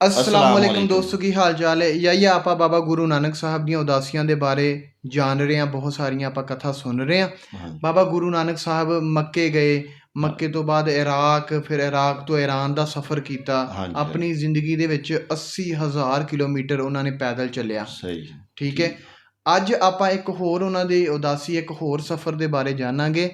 ਅਸਲਾਮ ਵਾਲੇਕਮ ਦੋਸਤੋ ਕੀ ਹਾਲ ਚਾਲ ਹੈ ਯਾਈ ਆਪਾਂ ਬਾਬਾ ਗੁਰੂ ਨਾਨਕ ਸਾਹਿਬ ਦੀਆਂ ਉਦਾਸੀਆਂ ਦੇ ਬਾਰੇ ਜਾਣ ਰਹੇ ਹਾਂ ਬਹੁਤ ਸਾਰੀਆਂ ਆਪਾਂ ਕਥਾ ਸੁਣ ਰਹੇ ਹਾਂ ਬਾਬਾ ਗੁਰੂ ਨਾਨਕ ਸਾਹਿਬ ਮੱਕੇ ਗਏ ਮੱਕੇ ਤੋਂ ਬਾਅਦ ਇਰਾਕ ਫਿਰ ਇਰਾਕ ਤੋਂ ਈਰਾਨ ਦਾ ਸਫ਼ਰ ਕੀਤਾ। ਆਪਣੀ ਜ਼ਿੰਦਗੀ ਦੇ ਵਿੱਚ 80000 ਕਿਲੋਮੀਟਰ ਉਹਨਾਂ ਨੇ ਪੈਦਲ ਚੱਲਿਆ ਸਹੀ ਠੀਕ ਹੈ ਅੱਜ ਆਪਾਂ ਇੱਕ ਹੋਰ ਉਹਨਾਂ ਦੀ ਉਦਾਸੀ ਇੱਕ ਹੋਰ ਸਫ਼ਰ ਦੇ ਬਾਰੇ ਜਾਣਾਂਗੇ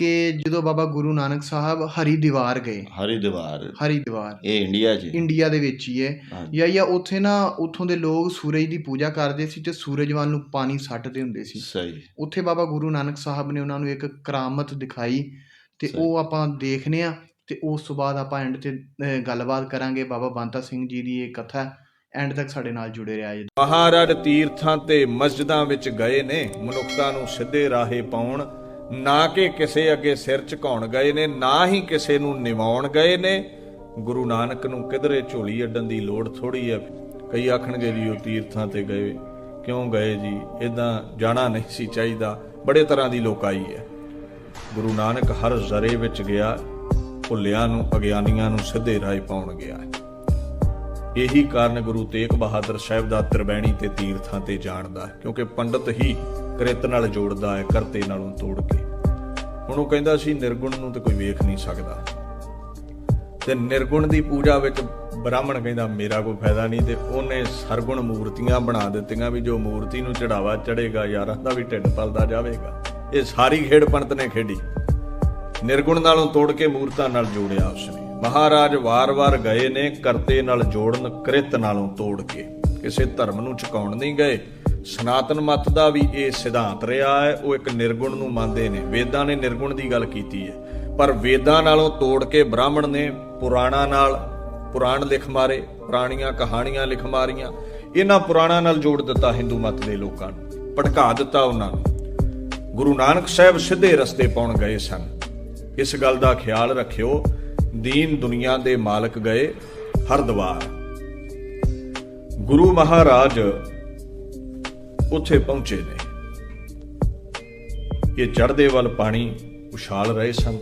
ਕਿ ਜਦੋਂ ਬਾਬਾ ਗੁਰੂ ਨਾਨਕ ਸਾਹਿਬ ਹਰੀਦਿਵਾਰ ਗਏ। ਹਰੀਦਵਾਰ ਹਰੀਦਿਵਾਰ ਇਹ ਇੰਡੀਆ 'ਚ। ਇੰਡੀਆ ਦੇ ਵਿੱਚ ਹੀ ਹੈ। ਹਾਂਜੀ। ਜਾਂ ਜਾਂ ਉੱਥੇ ਨਾ ਉੱਥੋਂ ਦੇ ਲੋਕ ਸੂਰਜ ਦੀ ਪੂਜਾ ਕਰਦੇ ਸੀ ਤੇ ਸੂਰਜ ਵੱਲ ਨੂੰ ਪਾਣੀ ਸੱਟਦੇ ਹੁੰਦੇ ਸੀ। ਸਹੀ। ਉੱਥੇ ਬਾਬਾ ਗੁਰੂ ਨਾਨਕ ਸਾਹਿਬ ਨੇ ਉਹਨਾਂ ਨੂੰ ਇੱਕ ਕਰਾਮਤ ਦਿਖਾਈ ਤੇ ਸਹੀ। ਉਹ ਆਪਾਂ ਦੇਖਨੇ ਆ ਤੇ ਉਸ ਤੋਂ ਬਾਅਦ ਆਪਾਂ ਐਂਡ ਤੇ ਅਹ, ਗੱਲਬਾਤ ਕਰਾਂਗੇ। ਬਾਬਾ ਬੰਤਾ ਸਿੰਘ ਜੀ ਦੀ ਇਹ ਕਥਾ ਐਂਡ ਤੱਕ ਸਾਡੇ ਨਾਲ ਜੁੜੇ ਰਿਹਾ ਜੀ। ਮਹਾਰਾਜ ਤੀਰਥਾਂ ਤੇ ਮਸਜਿਦਾਂ ਵਿੱਚ ਗਏ ਨੇ। ਮਨੁੱਖਤਾ ਨੂੰ ਸਿੱਧੇ ਰਾਹੇ ਪਾਉਣ ਨਾ ਕਿ ਕਿਸੇ ਅੱਗੇ ਸਿਰ ਝੁਕਾਉਣ ਗਏ ਨੇ, ਨਾ ਹੀ ਕਿਸੇ ਨੂੰ ਨਿਵਾਉਣ ਗਏ ਨੇ। ਗੁਰੂ ਨਾਨਕ ਨੂੰ ਕਿਧਰੇ ਝੋਲੀ ਅੱਡਣ ਦੀ ਲੋੜ ਥੋੜੀ ਹੈ ਕਈ ਆਖਣਗੇ ਜੀ, ਉਹ ਤੀਰਥਾਂ ਤੇ ਗਏ। ਕਿਉਂ ਗਏ ਜੀ? ਇਦਾਂ ਜਾਣਾ ਨਹੀਂ ਸੀ ਚਾਹੀਦਾ। ਬੜੇ ਤਰ੍ਹਾਂ ਦੀ ਲੋਕਾਈ ਹੈ। ਗੁਰੂ ਨਾਨਕ ਹਰ ਜ਼ਰੇ ਵਿੱਚ ਗਿਆ। ਭੁੱਲਿਆਂ ਨੂੰ, ਅਗਿਆਨੀਆਂ ਨੂੰ ਸਿੱਧੇ ਰਾਹ ਪਾਉਣ ਗਿਆ। ਇਹੀ ਕਾਰਨ ਗੁਰੂ ਤੇਗ ਬਹਾਦਰ ਸਾਹਿਬ ਦਾ ਤ੍ਰਿਵੈਣੀ ਤੇ ਤੀਰਥਾਂ ਤੇ ਜਾਣਦਾ ਹੈ ਕਿਉਂਕਿ ਪੰਡਤ ਹੀ ਕ੍ਰਿਤ ਨਾਲ ਜੋੜਦਾ ਹੈ, ਕਰਤੇ ਨਾਲੋਂ ਤੋੜ ਕੇ। ਹੁਣ ਉਹ ਕਹਿੰਦਾ ਸੀ, ਨਿਰਗੁਣ ਨੂੰ ਤੇ ਕੋਈ ਵੇਖ ਨਹੀਂ ਸਕਦਾ। ਤੇ ਨਿਰਗੁਣ ਦੀ ਪੂਜਾ ਵਿੱਚ ਬ੍ਰਾਹਮਣ ਕਹਿੰਦਾ, ਮੇਰਾ ਕੋਈ ਫਾਇਦਾ ਨਹੀਂ। ਤੇ ਉਹਨੇ ਸਰਗੁਣ ਮੂਰਤੀਆਂ ਬਣਾ ਦਿੱਤੀਆਂ ਵੀ ਜੋ ਮੂਰਤੀ ਨੂੰ ਚੜਾਵਾ ਚੜੇਗਾ, ਯਾਰਾਂ ਦਾ ਵੀ ਢਿੱਡ ਪਲਦਾ ਜਾਵੇਗਾ। ਇਹ ਸਾਰੀ ਖੇਡ ਪੰਡਤ ਨੇ ਖੇਡੀ। ਨਿਰਗੁਣ ਨਾਲੋਂ ਤੋੜ ਕੇ ਮੂਰਤਾਂ ਨਾਲ ਜੋੜਿਆ ਉਸਨੇ। ਮਹਾਰਾਜ ਵਾਰ-ਵਾਰ ਗਏ ਨੇ, ਕਰਤੇ ਨਾਲ ਜੋੜਨ, ਕ੍ਰਿਤ ਨਾਲੋਂ ਤੋੜ ਕੇ। ਕਿਸੇ ਧਰਮ ਨੂੰ ਝੁਕਾਉਣ ਨਹੀਂ ਗਏ। ਸਨਾਤਨ ਮਤ ਦਾ ਵੀ ਇਹ ਸਿਧਾਂਤ ਰਿਹਾ ਹੈ, ਉਹ ਇੱਕ ਨਿਰਗੁਣ ਨੂੰ ਮੰਨਦੇ ਨੇ। ਵੇਦਾਂ ਨੇ ਨਿਰਗੁਣ ਦੀ ਗੱਲ ਕੀਤੀ ਹੈ। ਪਰ ਵੇਦਾਂ ਨਾਲੋਂ ਤੋੜ ਕੇ ਬ੍ਰਾਹਮਣ ਨੇ ਪੁਰਾਣਾ ਨਾਲ ਪੁਰਾਣ ਲਿਖ ਮਾਰੇ, ਪੁਰਾਣੀਆਂ ਕਹਾਣੀਆਂ ਲਿਖ ਮਾਰੀਆਂ। ਇਹਨਾਂ ਪੁਰਾਣਾ ਨਾਲ ਜੋੜ ਦਿੱਤਾ ਹਿੰਦੂ ਮਤ ਦੇ ਲੋਕਾਂ ਨੂੰ ਭਟਕਾ ਦਿੱਤਾ ਉਹਨਾਂ ਨੂੰ। ਗੁਰੂ ਨਾਨਕ ਸਾਹਿਬ ਸਿੱਧੇ ਰਸਤੇ ਪਾਉਣ ਗਏ ਸਨ। ਇਸ ਗੱਲ ਦਾ ਖਿਆਲ ਰੱਖਿਓ, ਦੀਨ ਦੁਨੀਆ ਦੇ ਮਾਲਕ ਗਏ ਹਰਦੁਆਰ। ਗੁਰੂ ਮਹਾਰਾਜ ਉੱਥੇ ਪਹੁੰਚੇ ਨੇ। ਇਹ ਚੜ੍ਹਦੇ ਵੱਲ ਪਾਣੀ ਉਛਾਲ ਰਹੇ ਸਨ।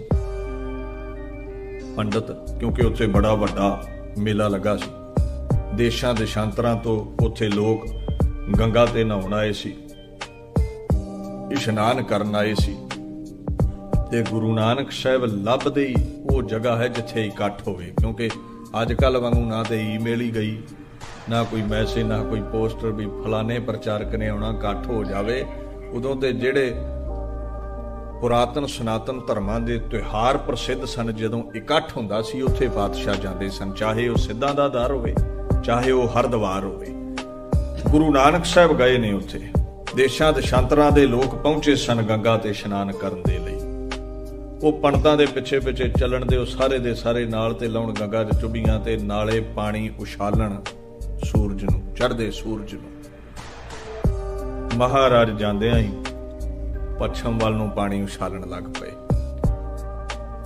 ਪੰਡਤ, ਕਿਉਂਕਿ ਉੱਥੇ ਬੜਾ ਵੱਡਾ ਮੇਲਾ ਲੱਗਾ ਸੀ। ਦੇਸ਼ਾਂ ਦੇਸ਼ਾਂਤਰਾਂ ਤੋਂ ਉੱਥੇ ਲੋਕ ਗੰਗਾ ਤੇ ਨਹਾਉਣ ਆਏ ਸੀ। ਇਸ਼ਨਾਨ ਕਰਨ ਆਏ ਸੀ। ਤੇ ਗੁਰੂ ਨਾਨਕ ਸਾਹਿਬ ਲੱਭਦੇ ਹੀ ਉਹ ਜਗ੍ਹਾ ਹੈ ਜਿੱਥੇ ਇਕੱਠ ਹੋਵੇ, ਕਿਉਂਕਿ ਅੱਜ ਕੱਲ ਵਾਂਗੂ ਨਾ ਤੇ ਈਮੇਲ ਹੀ ਗਈ। ਨਾ ਕੋਈ ਮੈਸੇਜ, ਨਾ ਕੋਈ ਪੋਸਟਰ ਵੀ ਫਲਾਣੇ ਪ੍ਰਚਾਰਕ ਨੇ ਆਉਣਾ, ਇਕੱਠ ਹੋ ਜਾਵੇ, ਉਦੋਂ ਤੇ ਜਿਹੜੇ ਪੁਰਾਤਨ ਸਨਾਤਨ ਧਰਮਾਂ ਦੇ ਤਿਉਹਾਰ ਪ੍ਰਸਿੱਧ ਸਨ, ਜਦੋਂ ਇਕੱਠ ਹੁੰਦਾ ਸੀ, ਉੱਥੇ ਬਾਦਸ਼ਾਹ ਜਾਂਦੇ ਸਨ, ਚਾਹੇ ਉਹ ਸਿੱਧਾਂ ਦਾ ਦਰ ਹੋਵੇ, ਚਾਹੇ ਉਹ ਹਰਦੁਆਰ ਹੋਵੇ। ਗੁਰੂ ਨਾਨਕ ਸਾਹਿਬ ਗਏ ਨੇ ਉੱਥੇ। ਦੇਸ਼ਾਂ ਦੇਸ਼ਾਂਤਰਾਂ ਦੇ ਲੋਕ ਪਹੁੰਚੇ ਸਨ ਗੰਗਾ ਤੇ ਇਸ਼ਨਾਨ ਕਰਨ ਦੇ ਲਈ। ਉਹ ਪੰਡਤਾਂ ਦੇ ਪਿੱਛੇ ਪਿੱਛੇ ਚੱਲਣ ਦੇ, ਉਹ ਸਾਰੇ ਦੇ ਸਾਰੇ ਨਾਲ ਤੇ ਲਾਉਣ ਗੰਗਾ 'ਚ ਚੁੱਭੀਆਂ ਤੇ ਨਾਲੇ ਪਾਣੀ ਉਛਾਲਣ ਸੂਰਜ ਨੂੰ, ਚੜ੍ਹਦੇ ਸੂਰਜ ਨੂੰ। ਮਹਾਰਾਜ ਜਾਂਦਿਆਂ ਹੀ ਪੱਛਮ ਵੱਲ ਨੂੰ ਪਾਣੀ ਉਛਾਲਣ ਲੱਗ ਪਏ।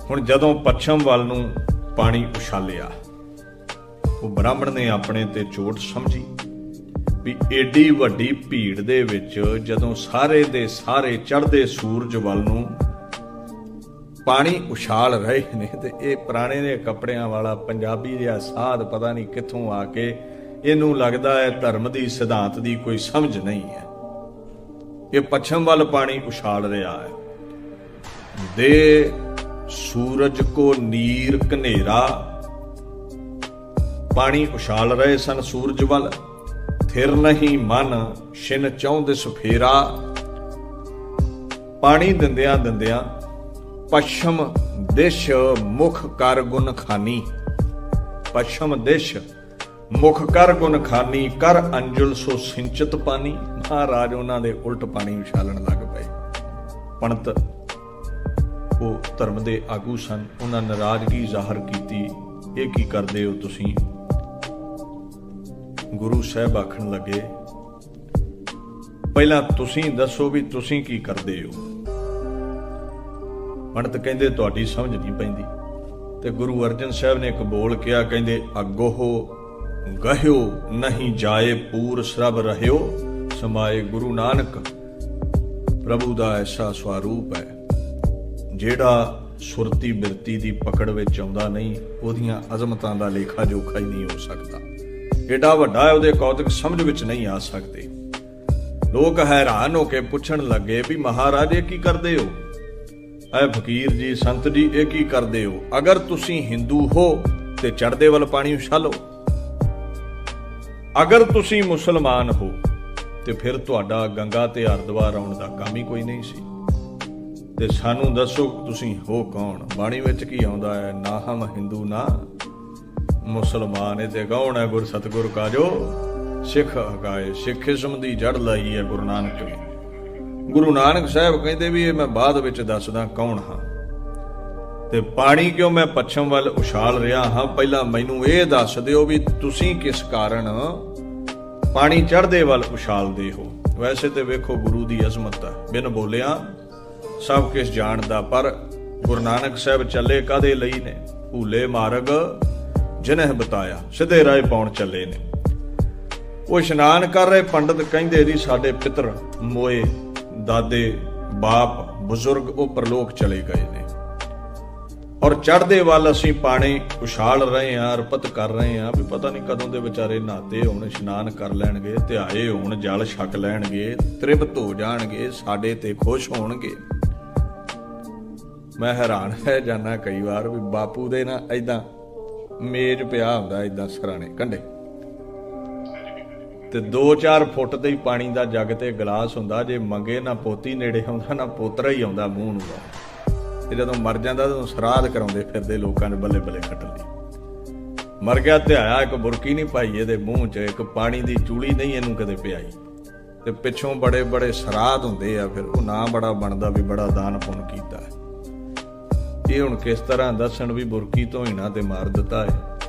ਹੁਣ ਜਦੋਂ ਪੱਛਮ ਵੱਲ ਨੂੰ ਪਾਣੀ ਉਛਾਲਿਆ, ਉਹ ਬ੍ਰਾਹਮਣ ਨੇ ਆਪਣੇ ਤੇ ਚੋਟ ਸਮਝੀ ਵੀ ਏਡੀ ਵੱਡੀ ਭੀੜ ਦੇ ਵਿੱਚ ਜਦੋਂ ਸਾਰੇ ਦੇ ਸਾਰੇ ਚੜ੍ਹਦੇ ਸੂਰਜ ਵੱਲ ਨੂੰ ਪਾਣੀ ਉਛਾਲ ਰਹੇ ਨੇ ਤੇ ਇਹ ਪੁਰਾਣੇ ਦੇ ਕੱਪੜਿਆਂ ਵਾਲਾ ਪੰਜਾਬੀ ਜਿਹਾ ਸਾਧ ਪਤਾ ਨਹੀਂ ਕਿੱਥੋਂ ਆ ਕੇ ਇਹਨੂੰ ਲੱਗਦਾ ਹੈ ਧਰਮ ਦੀ, ਸਿਧਾਂਤ ਦੀ ਕੋਈ ਸਮਝ ਨਹੀਂ ਹੈ। ਇਹ ਪੱਛਮ ਵੱਲ ਪਾਣੀ ਉਛਾਲ ਰਿਹਾ ਹੈ। ਦੇ ਸੂਰਜ ਕੋ ਨੀਰ ਕਨੇਰਾ ਪਾਣੀ ਉਛਾਲ ਰਹੇ ਸਨ ਸੂਰਜ ਵੱਲ। ਥਿਰ ਨਹੀਂ ਮਨ, ਛਿਨ ਚਾਹੁੰਦੇ ਸੁਫੇਰਾ। ਪਾਣੀ ਦਿੰਦਿਆਂ ਦਿੰਦਿਆਂ ਪੱਛਮ ਦਿਸ਼ ਮੁਖ ਕਰ ਗੁਣ ਖਾਨੀ। ਪੱਛਮ ਦਿਸ਼ ਮੁਖ ਕਰ ਗੁਣ ਖਾਨੀ, ਕਰ ਅੰਜੁਲ ਸੋ ਸਿੰਚਤ ਪਾਣੀ ਮਹਾਰਾਜ ਉਹਨਾਂ ਦੇ ਉਲਟ ਪਾਣੀ ਉਛਾਲਣ ਲੱਗ ਪਏ। ਪੰਡਤ, ਉਹ ਧਰਮ ਦੇ ਆਗੂ ਸਨ। ਉਹਨਾਂ ਨਾਰਾਜ਼ਗੀ ਜ਼ਾਹਰ ਕੀਤੀ। ਇਹ ਕੀ ਕਰਦੇ ਹੋ ਤੁਸੀਂ? ਗੁਰੂ ਸਾਹਿਬ ਆਖਣ ਲੱਗੇ, ਪਹਿਲਾਂ ਤੁਸੀਂ ਦੱਸੋ ਵੀ ਤੁਸੀਂ ਕੀ ਕਰਦੇ ਹੋ? ਪੰਡਤ ਕਹਿੰਦੇ, ਤੁਹਾਡੀ ਸਮਝ ਨਹੀਂ ਪੈਂਦੀ। ਤੇ ਗੁਰੂ ਅਰਜਨ ਸਾਹਿਬ ਨੇ ਇੱਕ ਬੋਲ ਕਿਹਾ, ਕਹਿੰਦੇ, ਅੱਗੋ ਗਹਿਓ ਨਹੀਂ ਜਾਏ ਪੂਰ ਸਰਬ ਰਹਿਓ, ਸਮਾਏ ਗੁਰੂ ਨਾਨਕ, ਪ੍ਰਭੂ ਦਾ ਐਸਾ ਸਵਰੂਪ ਹੈ। ਜਿਹੜਾ ਸੁਰਤੀ ਬਿਰਤੀ ਦੀ ਪਕੜ ਵਿੱਚ ਆਉਂਦਾ ਨਹੀਂ, ਉਹਦੀਆਂ ਅਜ਼ਮਤਾਂ ਦਾ ਲੇਖਾ ਜੋਖਾ ਹੀ ਨਹੀਂ ਹੋ ਸਕਦਾ। ਏਡਾ ਵੱਡਾ ਹੈ, ਉਹਦੇ ਕੌਤਕ ਸਮਝ ਵਿੱਚ ਨਹੀਂ ਆ ਸਕਦੇ। ਲੋਕ ਹੈਰਾਨ ਹੋ ਕੇ ਪੁੱਛਣ ਲੱਗੇ ਵੀ ਮਹਾਰਾਜ ਇਹ ਕੀ ਕਰਦੇ ਹੋ? ਐ ਫਕੀਰ ਜੀ, ਸੰਤ ਜੀ, ਇਹ ਕੀ ਕਰਦੇ ਹੋ? ਅਗਰ ਤੁਸੀਂ ਹਿੰਦੂ ਹੋ ਤੇ ਚੜਦੇ ਵੱਲ ਪਾਣੀ ਉਛਾਲੋ। ਅਗਰ ਤੁਸੀਂ ਮੁਸਲਮਾਨ ਹੋ, ਤੇ ਫਿਰ ਤੁਹਾਡਾ ਗੰਗਾ ਤੇ ਹਰਿਦੁਆਰ ਆਉਣ ਦਾ ਕੰਮ ਹੀ ਕੋਈ ਨਹੀਂ ਸੀ। ਤੇ ਸਾਨੂੰ ਦੱਸੋ ਤੁਸੀਂ ਹੋ ਕੌਣ? ਬਾਣੀ ਵਿੱਚ ਕੀ ਆਉਂਦਾ ਹੈ? ਨਾ ਹਮ ਹਿੰਦੂ, ਨਾ ਮੁਸਲਮਾਨ। ਇਹ ਤੇ ਕੌਣ ਹੈ? ਗੁਰ ਸਤਗੁਰ ਕਾਜੋ, ਸਿੱਖ ਹਕਾਏ ਸਿੱਖਿਸਮ ਦੀ ਜੜ ਲਾਈ ਹੈ ਗੁਰੂ ਨਾਨਕ ਨੇ ਗੁਰੂ ਨਾਨਕ ਸਾਹਿਬ ਕਹਿੰਦੇ ਵੀ ਇਹ ਮੈਂ ਬਾਅਦ ਵਿੱਚ ਦੱਸਦਾ ਕੌਣ ਹਾਂ। ਤੇ ਪਾਣੀ ਕਿਉਂ ਮੈਂ ਪੱਛਮ ਵੱਲ ਉਛਾਲ ਰਿਹਾ ਹਾਂ? ਪਹਿਲਾਂ ਮੈਨੂੰ ਇਹ ਦੱਸ ਦਿਓ ਵੀ ਤੁਸੀਂ ਕਿਸ ਕਾਰਨ ਪਾਣੀ ਚੜ੍ਹਦੇ ਵੱਲ ਉਛਾਲਦੇ ਹੋ। ਵੈਸੇ ਤੇ ਵੇਖੋ ਗੁਰੂ ਦੀ ਅਜ਼ਮਤ ਹੈ। ਬਿਨ ਬੋਲਿਆ ਸਭ ਕੁਝ ਜਾਣਦਾ, ਪਰ ਗੁਰੂ ਨਾਨਕ ਸਾਹਿਬ ਚੱਲੇ ਕਾਦੇ ਲਈ ਨੇ? ਭੂਲੇ ਮਾਰਗ ਜਿਨਹਿ ਬਤਾਇਆ, ਸਿੱਧੇ ਰਾਹ ਪਾਉਣ ਚੱਲੇ ਨੇ। ਉਹ ਇਸ਼ਨਾਨ ਕਰ ਰਹੇ ਪੰਡਤ ਕਹਿੰਦੇ ਜੀ, ਸਾਡੇ ਪਿੱਤਰ, ਮੋਏ, ਦਾਦੇ, ਬਾਪ, ਬਜ਼ੁਰਗ ਉਹ ਪ੍ਰਲੋਕ ਚਲੇ ਗਏ ਨੇ। ਔਰ ਚੜ੍ਹਦੇ ਵੱਲ ਅਸੀਂ ਪਾਣੀ ਉਛਾਲ ਰਹੇ ਹਾਂ, ਅਰਪਤ ਕਰ ਰਹੇ ਹਾਂ ਵੀ ਪਤਾ ਨਹੀਂ ਕਦੋਂ ਦੇ ਵਿਚਾਰੇ ਨਹਾਤੇ ਹੋਣ, ਇਸ਼ਨਾਨ ਕਰ ਲੈਣਗੇ, ਧਿਆਏ ਹੋਣ, ਜਲ ਛਕ ਲੈਣਗੇ, ਤ੍ਰਿਪਤ ਹੋ ਜਾਣਗੇ, ਸਾਡੇ ਤੇ ਖੁਸ਼ ਹੋਣਗੇ। ਮੈਂ ਹੈਰਾਨ ਹੈ ਜਾਣਾ ਕਈ ਵਾਰ ਵੀ ਬਾਪੂ ਦੇ ਨਾ ਐਦਾਂ ਮੇਜ਼ ਪਿਆ ਹੁੰਦਾ ਐਦਾਂ ਸਰਾਣੇ, ਕੰਡੇ। ਤੇ 2-4 ਫੁੱਟ ਦੇ ਹੀ ਪਾਣੀ ਦਾ ਜੱਗ ਤੇ ਗਲਾਸ ਹੁੰਦਾ, ਜੇ ਮੰਗੇ ਨਾ ਪੋਤੀ ਨੇੜੇ ਆਉਂਦਾ, ਨਾ ਪੋਤਰਾ ਹੀ ਆਉਂਦਾ ਮੂੰਹ ਨੂੰ। ਤੇ ਜਦੋਂ ਮਰ ਜਾਂਦਾ ਤਾਂ ਸਰਾਧ ਕਰਾਉਂਦੇ ਫਿਰਦੇ ਲੋਕਾਂ ਨੇ ਬੱਲੇ ਬੱਲੇ ਖੱਟਣ ਲਈ। ਮਰ ਗਿਆ ਤੇ ਇੱਕ ਬੁਰਕੀ ਨਹੀਂ ਪਾਈ, ਇਹਦੇ ਮੂੰਹ 'ਚ ਇੱਕ ਪਾਣੀ ਦੀ ਚੂੜੀ ਨਹੀਂ ਇਹਨੂੰ ਕਦੇ ਪਿਆਈ। ਤੇ ਪਿੱਛੋਂ ਬੜੇ ਬੜੇ ਸਰਾਧ ਹੁੰਦੇ ਆ, ਫਿਰ ਉਹ ਨਾ ਬੜਾ ਬਣਦਾ ਵੀ ਬੜਾ ਦਾਨ ਪੁੰਨ ਕੀਤਾ ਇਹ ਹੁਣ ਕਿਸ ਤਰ੍ਹਾਂ ਦੱਸਣ ਵੀ ਬੁਰਕੀ ਤੋਂ ਹੀ ਨਾ ਤੇ ਮਾਰ ਦਿੱਤਾ ਹੈ।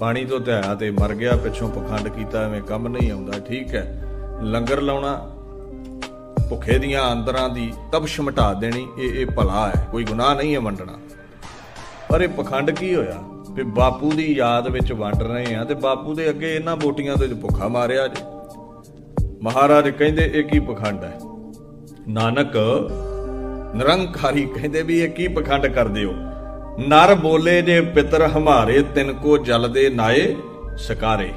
ਪਾਣੀ ਤੋਂ ਧਿਆਇਆ ਤੇ ਮਰ ਗਿਆ, ਪਿੱਛੋਂ ਪਖੰਡ ਕੀਤਾ, ਐਵੇਂ ਕੰਮ ਨਹੀਂ ਆਉਂਦਾ, ਠੀਕ ਹੈ। ਲੰਗਰ ਲਾਉਣਾ ਭੁੱਖੇ ਦੀਆਂ ਅੰਦਰਾਂ ਦੀ ਤਬਸ਼ ਮਿਟਾ ਦੇਣੀ, ਇਹ ਇਹ ਭਲਾ ਹੈ। ਕੋਈ ਗੁਨਾਹ ਨਹੀਂ ਹੈ ਵੰਡਣਾ। ਪਰ ਇਹ ਪਖੰਡ ਕੀ ਹੋਇਆ? ਵੀ ਬਾਪੂ ਦੀ ਯਾਦ ਵਿੱਚ ਵੰਡ ਰਹੇ ਆ ਤੇ ਬਾਪੂ ਦੇ ਅੱਗੇ ਇਹਨਾਂ ਬੋਟੀਆਂ ਤੋਂ ਭੁੱਖਾ ਮਾਰਿਆ ਜੀ। ਮਹਾਰਾਜ ਕਹਿੰਦੇ, ਇਹ ਕੀ ਪਖੰਡ ਹੈ? ਨਾਨਕ, ਨਿਰੰਕਾਰੀ ਕਹਿੰਦੇ ਵੀ ਇਹ ਕੀ ਪਖੰਡ ਕਰਦੇ ਹੋ? ਨਰ ਬੋਲੇ ਜੇ ਪਿਤਰ ਹਮਾਰੇ, ਤਿੰਨ ਕੋ ਜਲ ਦੇ ਨਾਏ ਸਕਾਰੇ।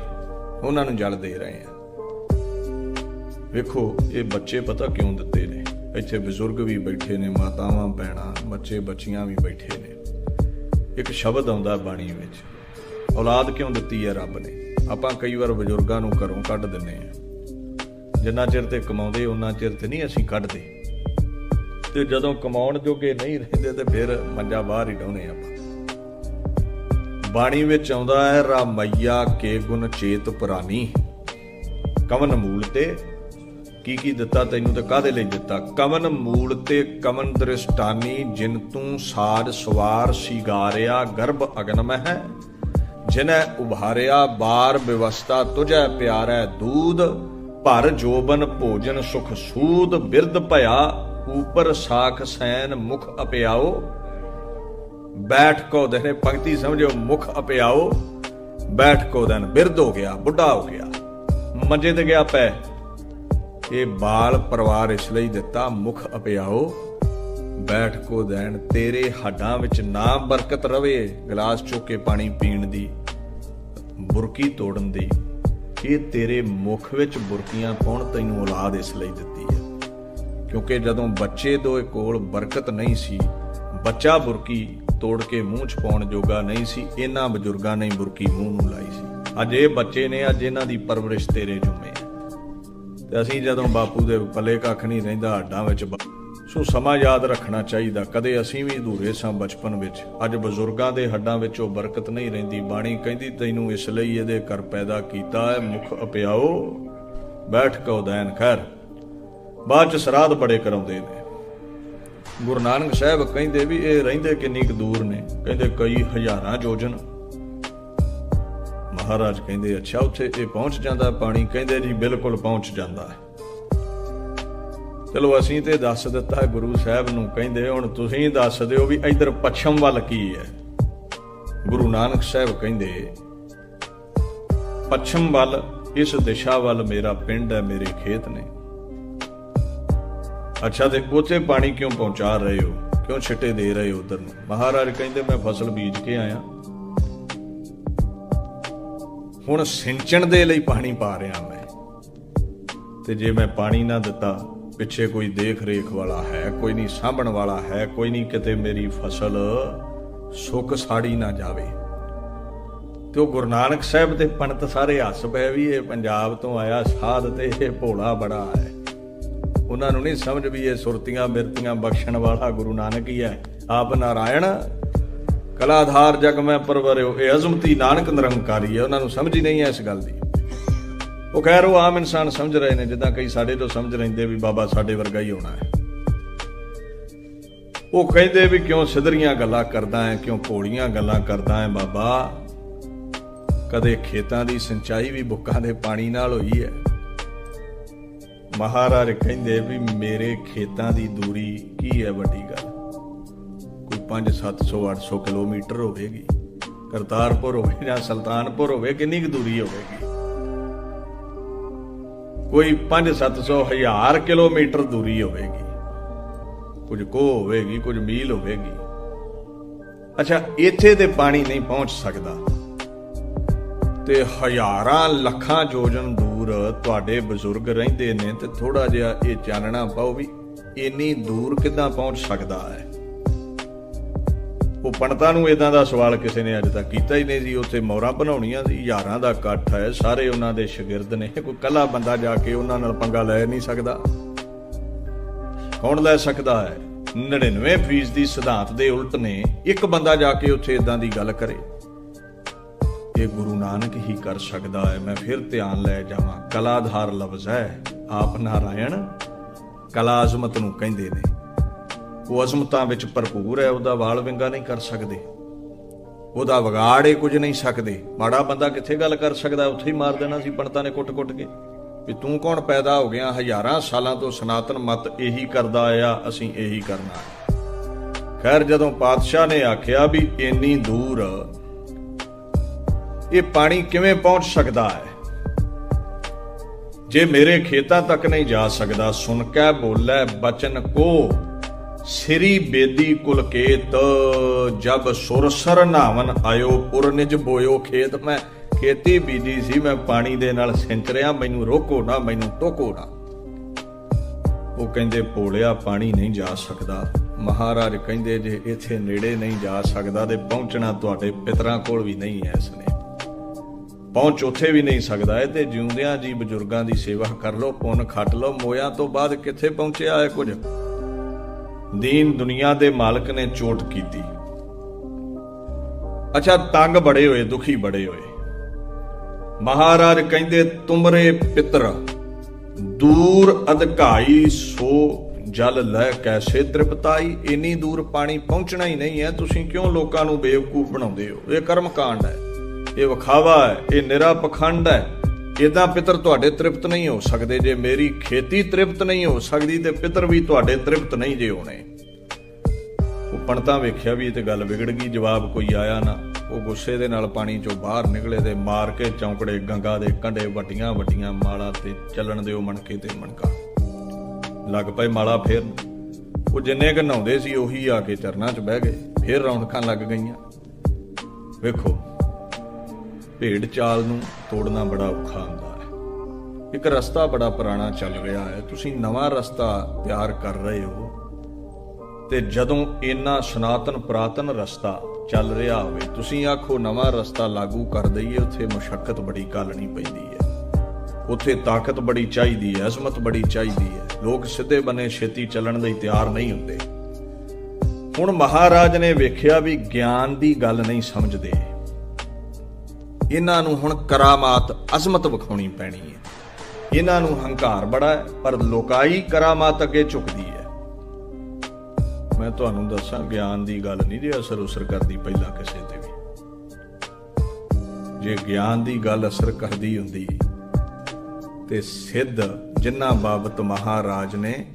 ਉਹਨਾਂ ਨੂੰ ਜਲ ਦੇ ਰਹੇ ਆ ਵੇਖੋ, ਇਹ ਬੱਚੇ ਪਤਾ ਕਿਉਂ ਦਿੱਤੇ ਨੇ? ਇੱਥੇ ਬਜ਼ੁਰਗ ਵੀ ਬੈਠੇ ਨੇ, ਮਾਤਾਵਾਂ, ਭੈਣਾਂ, ਬੱਚੇ, ਬੱਚੀਆਂ ਵੀ ਬੈਠੇ ਨੇ। ਇੱਕ ਸ਼ਬਦ ਆਉਂਦਾ ਬਾਣੀ ਵਿੱਚ, ਔਲਾਦ ਕਿਉਂ ਦਿੱਤੀ ਹੈ ਰੱਬ ਨੇ? ਆਪਾਂ ਕਈ ਵਾਰ ਬਜ਼ੁਰਗਾਂ ਨੂੰ ਘਰੋਂ ਕੱਢ ਦਿੰਨੇ ਆ ਜਿੰਨਾ ਚਿਰ ਤੇ ਕਮਾਉਂਦੇ ਉਹਨਾਂ ਚਿਰ ਤੇ ਨਹੀਂ ਅਸੀਂ ਕੱਢਦੇ। ਤੇ ਜਦੋਂ ਕਮਾਉਣ ਜੋਗੇ ਨਹੀਂ ਰਹਿੰਦੇ, ਤੇ ਫਿਰ ਮੰਜਾ ਬਾਹਰ ਹੀ ਡਾਉਨੇ ਆਪਾਂ। ਬਾਣੀ ਵਿੱਚ ਆਉਂਦਾ ਹੈ, ਰਾਮਈਆ ਕੇ ਗੁਣ ਚੇਤ ਪੁਰਾਣੀ, ਕਵਨ ਮੂਲ ਤੇ ਕੀ ਕੀ ਦਿੱਤਾ ਤੈਨੂੰ ਤੇ ਕਾਦੇ ਲਈ ਦਿੱਤਾ? ਕਵਨ ਮੂਲ ਤੇ ਕਵਨ ਦ੍ਰਿਸ਼ਟਾਨੀ, ਜਿਨ ਤੂੰ ਸਾਜ ਸਵਾਰ ਸਿਗਾਰਿਆ, ਗਰਭ ਅਗਨ ਮਹਿ ਜਿਨੈ ਉਭਾਰਿਆ, ਬਾਰ ਵਿਵਸਥਾ ਤੁਝੈ ਪਿਆਰੈ ਦੂਧ ਭਰ ਜੋਬਨ ਭੋਜਨ ਸੁਖ ਸੂਦ, ਬਿਰਧ ਭਇਆ ਉਪਰ ਸਾਖ ਸੈਨ ਮੁਖ ਅਪਿਆਓ। ਬੈਠ ਕੋ ਦੇਨੇ ਪੰਕਤੀ ਸਮਝੋ ਮੁਖ ਅਪਿਆਓ। ਬੈਠ ਕੋ ਦਨ ਬਿਰਧ ਹੋ ਗਿਆ, ਬੁੱਢਾ ਹੋ ਗਿਆ। ਮੰਜੇ ਤੇ ਗਿਆ ਪੈ ਇਹ ਬਾਲ ਪਰਿਵਾਰ ਇਸ ਲਈ ਦਿੱਤਾ, ਮੁਖ ਅਪਿਆਓ, ਬੈਠ ਕੋ ਦੇਣ, ਤੇਰੇ ਹੱਡਾਂ ਵਿੱਚ ਨਾ ਬਰਕਤ ਰਵੇ, ਗਲਾਸ ਚੁੱਕ ਕੇ ਪਾਣੀ ਪੀਣ ਦੀ, ਬੁਰਕੀ ਤੋੜਨ ਦੀ। ਇਹ ਤੇਰੇ ਮੁਖ ਵਿੱਚ ਬੁਰਕੀਆਂ ਪਾਉਣ ਤੈਨੂੰ ਔਲਾਦ ਇਸ ਲਈ ਦਿੱਤੀ ਹੈ? ਕਿਉਂਕਿ ਜਦੋਂ ਬੱਚੇ ਦੇ ਕੋਲ ਬਰਕਤ ਨਹੀਂ ਸੀ, ਬੱਚਾ ਬੁਰਕੀ ਤੋੜ ਕੇ ਮੂੰਹ ਚ ਪਾਉਣ ਜੋਗਾ ਨਹੀਂ ਸੀ, ਇਹਨਾਂ ਬਜ਼ੁਰਗਾਂ ਨੇ ਬੁਰਕੀ ਮੂੰਹ ਨੂੰ ਲਾਈ ਸੀ। ਅੱਜ ਇਹ ਬੱਚੇ ਨੇ, ਅੱਜ ਇਹਨਾਂ ਦੀ ਪਰਵਰਿਸ਼ ਤੇਰੇ ਜੁਮੇ ਤੇ ਅਸੀਂ ਜਦੋਂ ਬਾਪੂ ਦੇ ਪੱਲੇ ਕੱਖ ਨਹੀਂ ਰਹਿੰਦਾ ਹੱਡਾਂ ਵਿੱਚ ਸੋ ਸਮਾਂ ਯਾਦ ਰੱਖਣਾ ਚਾਹੀਦਾ। ਕਦੇ ਅਸੀਂ ਵੀ ਅਧੂਰੇ ਸਾਂ ਬਚਪਨ ਵਿੱਚ। ਅੱਜ ਬਜ਼ੁਰਗਾਂ ਦੇ ਹੱਡਾਂ ਵਿੱਚ ਉਹ ਬਰਕਤ ਨਹੀਂ ਰਹਿੰਦੀ। ਬਾਣੀ ਕਹਿੰਦੀ, ਤੈਨੂੰ ਇਸ ਲਈ ਇਹਦੇ ਕਰ ਪੈਦਾ ਕੀਤਾ ਹੈ, ਮੁਖ ਅਪਿਆਓ। ਬੈਠ ਕੋ ਦੈਨ, ਖੈਰ। ਬਾਅਦ ਚ ਸਰਾਧ ਬੜੇ ਕਰਾਉਂਦੇ ਨੇ। ਗੁਰੂ ਨਾਨਕ ਸਾਹਿਬ ਕਹਿੰਦੇ ਵੀ, ਇਹ ਰਹਿੰਦੇ ਕਿੰਨੀ ਕੁ ਦੂਰ ਨੇ? ਕਹਿੰਦੇ, ਕਈ ਹਜ਼ਾਰਾਂ ਯੋਜਨ ਮਹਾਰਾਜ ਕਹਿੰਦੇ, ਅੱਛਾ, ਉੱਥੇ ਇਹ ਪਹੁੰਚ ਜਾਂਦਾ, ਪਾਣੀ ਕਹਿੰਦੇ, ਜੀ, ਬਿਲਕੁਲ ਪਹੁੰਚ ਜਾਂਦਾ ਚਲੋ, ਅਸੀਂ ਤੇ ਦੱਸ ਦਿੱਤਾ ਗੁਰੂ ਸਾਹਿਬ ਨੂੰ ਕਹਿੰਦੇ, ਹੁਣ ਤੁਸੀਂ ਦੱਸ ਦਿਓ ਵੀ ਇਧਰ ਪੱਛਮ ਵੱਲ ਕੀ ਹੈ? ਗੁਰੂ ਨਾਨਕ ਸਾਹਿਬ ਕਹਿੰਦੇ, ਪੱਛਮ ਵੱਲ, ਇਸ ਦਿਸ਼ਾ ਵੱਲ ਮੇਰਾ ਪਿੰਡ ਹੈ, ਮੇਰੇ ਖੇਤ ਨੇ। ਅੱਛਾ, ਤੇ ਉੱਥੇ ਪਾਣੀ ਕਿਉਂ ਪਹੁੰਚਾ ਰਹੇ ਹੋ? ਕਿਉਂ ਛਿੱਟੇ ਦੇ ਰਹੇ ਹੋ ਉਧਰ ਨੂੰ? ਮਹਾਰਾਜ ਕਹਿੰਦੇ, ਮੈਂ ਫਸਲ ਬੀਜ ਕੇ ਆਇਆ। ਹੁਣ ਸਿੰਚਣ ਦੇ ਲਈ ਪਾਣੀ ਪਾ ਰਿਹਾ ਮੈਂ। ਤੇ ਜੇ ਮੈਂ ਪਾਣੀ ਨਾ ਦਿੱਤਾ, ਪਿੱਛੇ ਕੋਈ ਦੇਖ ਰੇਖ ਵਾਲਾ ਹੈ, ਕੋਈ ਨਹੀਂ ਸਾਂਭਣ ਵਾਲਾ ਹੈ, ਕੋਈ ਨਹੀਂ ਕਿਤੇ ਮੇਰੀ ਫਸਲ ਸੁੱਕ ਸਾੜੀ ਨਾ ਜਾਵੇ। ਤੇ ਉਹ ਗੁਰੂ ਨਾਨਕ ਸਾਹਿਬ ਤੇ ਪੰਡਤ ਸਾਰੇ ਹੱਸ ਪਏ ਵੀ ਇਹ ਪੰਜਾਬ ਤੋਂ ਆਇਆ, ਸਾਧ ਤੇ ਇਹ ਭੋਲਾ ਬੜਾ ਹੈ। ਉਹਨਾਂ ਨੂੰ ਨਹੀਂ ਸਮਝ ਵੀ ਇਹ ਸੁਰਤੀਆਂ, ਬਿਰਤੀਆਂ ਬਖਸ਼ਣ ਵਾਲਾ ਗੁਰੂ ਨਾਨਕ ਹੀ ਹੈ। ਆਪ ਨਾਰਾਇਣ ਕਲਾਧਾਰ ਜਗ ਮੈਂ ਪਰਵਰਿਓ, ਇਹ ਅਜ਼ਮਤੀ ਨਾਨਕ ਨਿਰੰਕਾਰੀ ਹੈ, ਉਹਨਾਂ ਨੂੰ ਸਮਝ ਹੀ ਨਹੀਂ ਹੈ ਇਸ ਗੱਲ ਦੀ। ਉਹ ਕਹਿ ਰੋ ਆਮ ਇਨਸਾਨ ਸਮਝ ਰਹੇ ਨੇ, ਜਿੱਦਾਂ ਕਈ ਸਾਡੇ ਤੋਂ ਸਮਝ ਰਹਿੰਦੇ ਵੀ ਬਾਬਾ ਸਾਡੇ ਵਰਗਾ ਹੀ ਹੋਣਾ ਹੈ। ਉਹ ਕਹਿੰਦੇ ਵੀ ਕਿਉਂ ਸਿਧਰੀਆਂ ਗੱਲਾਂ ਕਰਦਾ ਹੈ, ਕਿਉਂ ਭੋਲੀਆਂ ਗੱਲਾਂ ਕਰਦਾ ਹੈ ਬਾਬਾ? ਕਦੇ ਖੇਤਾਂ ਦੀ ਸਿੰਚਾਈ ਵੀ ਬੁੱਕਾਂ ਦੇ ਪਾਣੀ ਨਾਲ ਹੋਈ ਹੈ। ਮਹਾਰਾਜ ਕਹਿੰਦੇ ਵੀ ਮੇਰੇ ਖੇਤਾਂ ਦੀ ਦੂਰੀ ਕੀ ਹੈ ਵੱਡੀ ਗੱਲ? 5 700 800 ਕਿਲੋਮੀਟਰ ਹੋਵੇਗੀ। ਕਰਤਾਰਪੁਰ ਹੋਵੇ ਜਾਂ ਸੁਲਤਾਨਪੁਰ ਹੋਵੇ, ਕਿੰਨੀ ਕੁ ਦੂਰੀ ਹੋਵੇਗੀ? ਕੋਈ 5 700 ਹਜ਼ਾਰ ਕਿਲੋਮੀਟਰ ਦੂਰੀ ਹੋਵੇਗੀ। ਕੁਝ ਕੋ ਹੋਵੇਗੀ, ਕੁਝ ਮੀਲ ਹੋਵੇਗੀ। ਅੱਛਾ, ਇੱਥੇ ਤੇ ਪਾਣੀ ਨਹੀਂ ਪਹੁੰਚ ਸਕਦਾ। ਤੇ ਹਜ਼ਾਰਾਂ ਲੱਖਾਂ ਜੋਜਨ ਦੂਰ ਤੁਹਾਡੇ ਬਜ਼ੁਰਗ ਰਹਿੰਦੇ ਨੇ ਤੇ ਥੋੜਾ ਜਿਹਾ ਇਹ ਚਾਨਣਾ ਪਾਓ ਵੀ ਇੰਨੀ ਦੂਰ ਕਿੱਦਾਂ ਪਹੁੰਚ ਸਕਦਾ ਹੈ? ਉਹ ਪੰਡਤਾਂ ਨੂੰ ਇਦਾਂ ਦਾ ਸਵਾਲ ਕਿਸੇ ਨੇ ਅੱਜ ਤੱਕ ਕੀਤਾ ਹੀ ਨਹੀਂ ਜੀ। ਉੱਥੇ ਮੌਰਾਂ ਬਣਾਉਣੀਆਂ ਸੀ ਹਜ਼ਾਰਾਂ ਦਾ ਇਕੱਠ ਹੈ, ਸਾਰੇ ਉਹਨਾਂ ਦੇ ਸ਼ਾਗਿਰਦ ਨੇ। ਕੋਈ ਕੱਲਾ ਬੰਦਾ ਜਾ ਕੇ ਉਹਨਾਂ ਨਾਲ ਪੰਗਾ ਲੈ ਨਹੀਂ ਸਕਦਾ। ਕੌਣ ਲੈ ਸਕਦਾ ਹੈ? 99% ਦੀ ਸਿਧਾਂਤ ਦੇ ਉਲਟ ਨੇ ਇੱਕ ਬੰਦਾ ਜਾ ਕੇ ਉੱਥੇ ਇਦਾਂ ਦੀ ਗੱਲ ਕਰੇ। ਇਹ ਗੁਰੂ ਨਾਨਕ ਹੀ ਕਰ ਸਕਦਾ ਹੈ, ਮੈਂ ਫਿਰ ਧਿਆਨ ਲੈ ਜਾਵਾਂ। ਕਲਾਧਾਰ ਲਫ਼ਜ਼ ਹੈ, ਆਪ ਨਾਰਾਇਣ ਕਲਾ ਅਜ਼ਮਤ ਨੂੰ ਕਹਿੰਦੇ ਨੇ। ਉਹ ਅਜ਼ਮਤਾਂ ਵਿੱਚ ਭਰਪੂਰ ਹੈ, ਉਹਦਾ ਵਾਲ ਵਿੰਗਾ ਨਹੀਂ ਕਰ ਸਕਦੇ। ਉਹਦਾ ਵਿਗਾੜ ਇਹ ਕੁਝ ਨਹੀਂ ਸਕਦੇ। ਮਾੜਾ ਬੰਦਾ ਕਿੱਥੇ ਗੱਲ ਕਰ ਸਕਦਾ? ਉੱਥੇ ਹੀ ਮਾਰ ਦੇਣਾ ਸੀ ਪੰਡਤਾਂ ਨੇ ਕੁੱਟ-ਕੁੱਟ ਕੇ। ਵੀ ਤੂੰ ਕੌਣ ਪੈਦਾ ਹੋ ਗਿਆ? ਹਜ਼ਾਰਾਂ ਸਾਲਾਂ ਤੋਂ ਸਨਾਤਨ ਮਤ ਇਹੀ ਕਰਦਾ ਆਇਆ, ਅਸੀਂ ਇਹੀ ਕਰਨਾ। ਖੈਰ, ਜਦੋਂ ਪਾਤਸ਼ਾਹ ਨੇ ਆਖਿਆ ਵੀ ਇੰਨੀ ਦੂਰ, ਇਹ ਪਾਣੀ ਕਿਵੇਂ ਪਹੁੰਚ ਸਕਦਾ ਹੈ? ਜੇ ਮੇਰੇ ਖੇਤਾਂ ਤੱਕ ਨਹੀਂ ਜਾ ਸਕਦਾ, ਸੁਣ ਕੇ ਬੋਲੇ ਬਚਨ ਕੋ। ਸ੍ਰੀ ਬੇਦੀ ਕੁਲਕੇਤ, ਜਬ ਸੁਰਸਰ ਨਾਵਨ ਆਇਓ, ਪੁਰ ਬੋਇਓ ਖੇਤ। ਮੈਂ ਖੇਤੀ ਬੀਜੀ ਸੀ, ਮੈਂ ਪਾਣੀ ਦੇ ਨਾਲ ਸਿੰਚ ਰਿਆ, ਮੈਨੂੰ ਰੋਕੋ ਨਾ, ਮੈਨੂੰ ਟੋਕੋ ਨਾ। ਉਹ ਕਹਿੰਦੇ, ਭੋਲਿਆ, ਪਾਣੀ ਨਹੀਂ ਜਾ ਸਕਦਾ। ਮਹਾਰਾਜ ਕਹਿੰਦੇ, ਜੇ ਇੱਥੇ ਨੇੜੇ ਨਹੀਂ ਜਾ ਸਕਦਾ, ਤੇ ਪਹੁੰਚਣਾ ਤੁਹਾਡੇ ਪਿਤਰਾਂ ਕੋਲ ਵੀ ਨਹੀਂ ਹੈ ਇਸਨੇ। ਪਹੁੰਚ ਉੱਥੇ ਵੀ ਨਹੀਂ ਸਕਦਾ ਹੈ, ਤੇ ਜਿਉਂਦਿਆਂ ਜੀ ਬਜ਼ੁਰਗਾਂ ਦੀ ਸੇਵਾ ਕਰ ਲਓ, ਪੁੰਨ ਖੱਟ ਲਓ, ਮੋਇਆਂ ਤੋਂ ਬਾਅਦ ਕਿੱਥੇ ਪਹੁੰਚਿਆ ਹੈ ਕੁਝ? ਦੀਨ ਦੁਨੀਆ ਦੇ ਮਾਲਕ ਨੇ ਚੋਟ ਕੀਤੀ। ਅੱਛਾ, ਤੰਗ ਬੜੇ ਹੋਏ, ਦੁਖੀ ਬੜੇ ਹੋਏ। ਮਹਾਰਾਜ ਕਹਿੰਦੇ, ਤੁਮਰੇ ਪਿਤਰ, ਦੂਰ ਅਧਕਾਈ ਸੋ ਜਲ ਲੈ ਕੈਸੇ ਤ੍ਰਿਪਤਾਈ। ਇੰਨੀ ਦੂਰ ਪਾਣੀ ਪਹੁੰਚਣਾ ਹੀ ਨਹੀਂ ਹੈ, ਤੁਸੀਂ ਕਿਉਂ ਲੋਕਾਂ ਨੂੰ ਬੇਵਕੂਫ ਬਣਾਉਂਦੇ ਹੋ? ਇਹ ਕਰਮ ਕਾਂਡ ਹੈ, ਇਹ ਵਿਖਾਵਾ ਹੈ, ਇਹ ਨਿਰਾ ਪਖੰਡ ਹੈ। ਇਦਾਂ ਪਿਤਰ ਤੁਹਾਡੇ ਤ੍ਰਿਪਤ ਨਹੀਂ ਹੋ ਸਕਦੇ, ਜੇ ਮੇਰੀ ਖੇਤੀ ਤ੍ਰਿਪਤ ਨਹੀਂ ਹੋ ਸਕਦੀ, ਤੇ ਪਿਤਰ ਵੀ ਤੁਹਾਡੇ ਤ੍ਰਿਪਤ ਨਹੀਂ ਜੇ ਹੋਣੇ। ਉਹ ਪਣਤਾ ਵੇਖਿਆ ਵੀ ਇਹ ਤੇ ਗੱਲ ਵਿਗੜ ਗਈ, ਜਵਾਬ ਕੋਈ ਆਇਆ ਨਾ। ਉਹ ਗੁੱਸੇ ਦੇ ਨਾਲ ਪਾਣੀ ਚੋਂ ਬਾਹਰ ਨਿਕਲੇ ਤੇ ਮਾਰ ਕੇ ਚੌਂਕੜੇ ਗੰਗਾ ਦੇ ਕੰਢੇ ਵੱਡੀਆਂ ਵੱਡੀਆਂ ਮਾਲਾ ਤੇ ਚੱਲਣ ਦਿਓ ਮਣਕੇ ਤੇ ਮਣਕਾ। ਲੱਗ ਪਏ ਮਾਲਾ ਫੇਰ ਉਹ ਜਿੰਨੇ ਕ ਨਹਾਉਂਦੇ ਸੀ, ਉਹੀ ਆ ਕੇ ਚਰਨਾਂ 'ਚ ਬਹਿ ਗਏ। ਫੇਰ ਰੌਣਕਾਂ ਲੱਗ ਗਈਆਂ। ਵੇਖੋ ਭੇਡ ਚਾਲ ਨੂੰ ਤੋੜਨਾ ਬੜਾ ਔਖਾ ਹੁੰਦਾ ਹੈ। ਇੱਕ ਰਸਤਾ ਬੜਾ ਪੁਰਾਣਾ ਚੱਲ ਰਿਹਾ ਹੈ। ਤੁਸੀਂ ਨਵਾਂ ਰਸਤਾ ਤਿਆਰ ਕਰ ਰਹੇ ਹੋ ਤੇ ਜਦੋਂ ਇੰਨਾ ਸਨਾਤਨ ਪ੍ਰਾਤਨ ਰਸਤਾ ਚੱਲ ਰਿਹਾ ਹੋਵੇ, ਤੁਸੀਂ ਆਖੋ ਨਵਾਂ ਰਸਤਾ ਲਾਗੂ ਕਰ ਦਈਏ, ਉੱਥੇ ਮੁਸ਼ਕਲ ਬੜੀ ਕਾਲਣੀ ਪੈਂਦੀ ਹੈ। ਉੱਥੇ ਤਾਕਤ ਬੜੀ ਚਾਹੀਦੀ ਹੈ, ਅਜ਼ਮਤ ਬੜੀ ਚਾਹੀਦੀ ਹੈ। ਲੋਕ ਸਿੱਧੇ ਬਨੇ ਛੇਤੀ ਚੱਲਣ ਲਈ ਤਿਆਰ ਨਹੀਂ ਹੁੰਦੇ। ਹੁਣ ਮਹਾਰਾਜ ਨੇ ਵੇਖਿਆ ਵੀ ਗਿਆਨ ਦੀ ਗੱਲ ਨਹੀਂ ਸਮਝਦੇ। ਇਹਨਾਂ ਨੂੰ ਹੁਣ ਕਰਾਮਾਤ ਅਜ਼ਮਤ ਵਿਖਾਉਣੀ ਪੈਣੀ ਹੈ। ਇਹਨਾਂ ਨੂੰ ਹੰਕਾਰ ਬੜਾ ਹੈ, ਪਰ ਲੋਕਾਈ ਕਰਾਮਾਤ ਅੱਗੇ ਝੁਕਦੀ ਹੈ। ਮੈਂ ਤੁਹਾਨੂੰ ਦੱਸਾਂ, ਗਿਆਨ ਦੀ ਗੱਲ ਨਹੀਂ ਜੇ ਅਸਰ ਅਸਰ ਕਰਦੀ ਪਹਿਲਾਂ ਕਿਸੇ ਤੇ ਵੀ। ਜੇ ਗਿਆਨ ਦੀ ਗੱਲ ਅਸਰ ਕਰਦੀ ਹੁੰਦੀ, ਤੇ ਸਿੱਧ ਜਿਨ੍ਹਾਂ ਬਾਬਤ ਮਹਾਰਾਜ ਨੇ,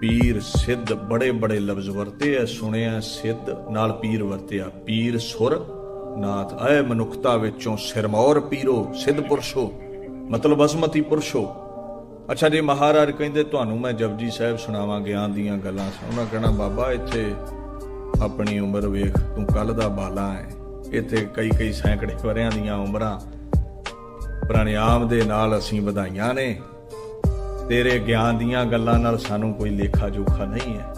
ਪੀਰ ਸਿੱਧ ਬੜੇ ਬੜੇ ਲਫ਼ਜ਼ ਵਰਤੇ ਐ ਸੁਣਿਆ ਸਿੱਧ, ਨਾਲ ਪੀਰ ਵਰਤਿਆ, ਪੀਰ ਸੁਰ ਨਾਥ ਐ ਮਨੁੱਖਤਾ ਵਿੱਚੋਂ ਸਿਰਮੌਰ ਪੀਰੋ, ਸਿੱਧ ਪੁਰਸ਼ੋ, ਮਤਲਬ ਅਸਮਤੀ ਪੁਰਸ਼ੋ। ਅੱਛਾ ਜੀ, ਮਹਾਰਾਜ ਕਹਿੰਦੇ, ਤੁਹਾਨੂੰ ਮੈਂ ਜਪਜੀ ਸਾਹਿਬ ਸੁਣਾਵਾਂ ਗਿਆਨ ਦੀਆਂ ਗੱਲਾਂ ਉਹਨਾਂ ਕਹਿਣਾ, ਬਾਬਾ, ਇੱਥੇ ਆਪਣੀ ਉਮਰ ਵੇਖ, ਤੂੰ ਕੱਲ ਦਾ ਬਾਲਾ ਹੈ। ਇੱਥੇ ਕਈ ਕਈ ਸੈਂਕੜੇ ਵਰਿਆਂ ਦੀਆਂ ਉਮਰਾਂ। ਪ੍ਰਣਾਮ ਦੇ ਨਾਲ ਅਸੀਂ ਵਧਾਈਆਂ ਨੇ। ਤੇਰੇ ਗਿਆਨ ਦੀਆਂ ਗੱਲਾਂ ਨਾਲ ਸਾਨੂੰ ਕੋਈ ਲੇਖਾ ਜੋਖਾ ਨਹੀਂ ਹੈ।